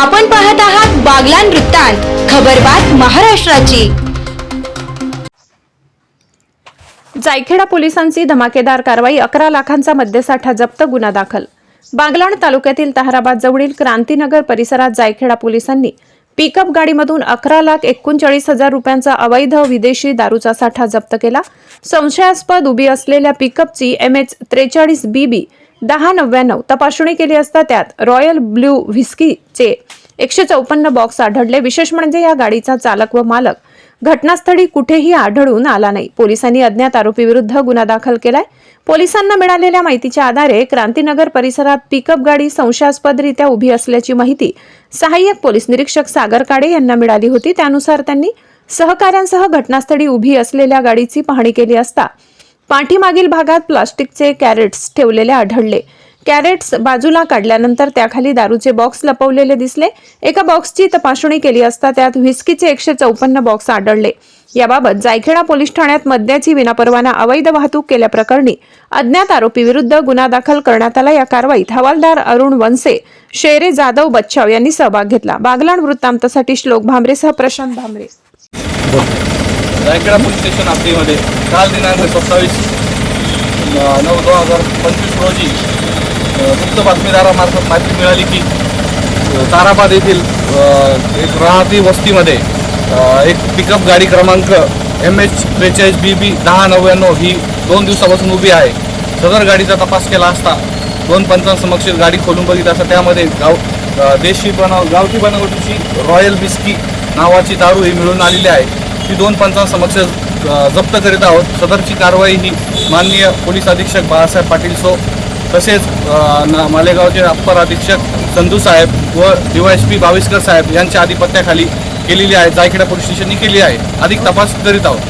आपण पाहत आहात बागलान वृत्तांत खबरबात महाराष्ट्राची. जायखेडा पोलिसांची धमाकेदार कारवाई अकरा लाखांचा मद्यसाठा जप्त गुन्हा दाखल. बागलाण तालुक्यातील तहाराबाद जवळील क्रांतीनगर परिसरात जायखेडा पोलिसांनी पिकअप गाडीमधून अकरा लाख एकोणचाळीस हजार रुपयांचा अवैध विदेशी दारूचा साठा जप्त केला. संशयास्पद उभी असलेल्या पिकअपची एम एच त्रेचाळीस बी बी दहा नव्याण्णव तपासणी केली असता त्यात रॉयल ब्ल्यू व्हिस्कीचे एकशे चौपन्न बॉक्स आढळले. विशेष म्हणजे या गाडीचा चालक व मालक घटनास्थळी कुठेही आढळून आला नाही. पोलिसांनी अज्ञात आरोपीविरुद्ध गुन्हा दाखल केलाय. पोलिसांना मिळालेल्या माहितीच्या आधारे क्रांतीनगर परिसरात पिकअप गाडी संशयास्पदरित्या उभी असल्याची माहिती सहाय्यक पोलीस निरीक्षक सागर काडे यांना मिळाली होती. त्यानुसार त्यांनी सहकाऱ्यांसह घटनास्थळी उभी असलेल्या गाडीची पाहणी केली असता पाठीमागील भागात प्लास्टिकचे कॅरेट्स ठेवलेले आढळले. कॅरेट्स बाजूला काढल्यानंतर त्याखाली दारूचे बॉक्स लपवलेले दिसले. एका बॉक्सची तपासणी केली असता त्यात व्हिस्कीचे एकशे चौपन्न बॉक्स आढळले. याबाबत जायखेडा पोलीस ठाण्यात मद्याची विनापरवाना अवैध वाहतूक केल्याप्रकरणी अज्ञात आरोपीविरुद्ध गुन्हा दाखल करण्यात आला. या कारवाईत हवालदार अरुण वनसे शेरे जाधव बच्चाव यांनी सहभाग घेतला. बागलाण वृत्तांतासाठी श्लोक भांबरेसह प्रशांत भांबरे रायगडा पोलीस स्टेशन हद्दीमध्ये काल दिनांक सत्तावीस नऊ दोन हजार पंचवीस रोजी गुप्त बातमीदारामार्फत माहिती मिळाली की ताराबाद येथील एक राहती वस्तीमध्ये एक पिकअप गाडी क्रमांक एम एच त्रेचाळीस बी बी दहा नव्याण्णव ही दोन दिवसापासून उभी आहे. सदर गाडीचा तपास केला असता दोन पंचांसमक्ष गाडी खोलून बघितली असता त्यामध्ये गाव देशी बनाव गावठी बनावटीची रॉयल बिस्की नावाची दारू ही मिळून आलेली आहे. ती दोन पंचांसमक्ष जप्त करीत आहोत. सदरची कारवाई ही माननीय पोलीस अधीक्षक बाळासाहेब पाटील सो तसेच मालेगावचे अप्पर अधीक्षक संधू साहेब व डीवायएसपी बावीसकर साहेब यांच्या आधिपत्याखाली केलेली आहे. जायखेडा पोलीस स्टेशननी केली आहे. अधिक तपास करीत आहोत.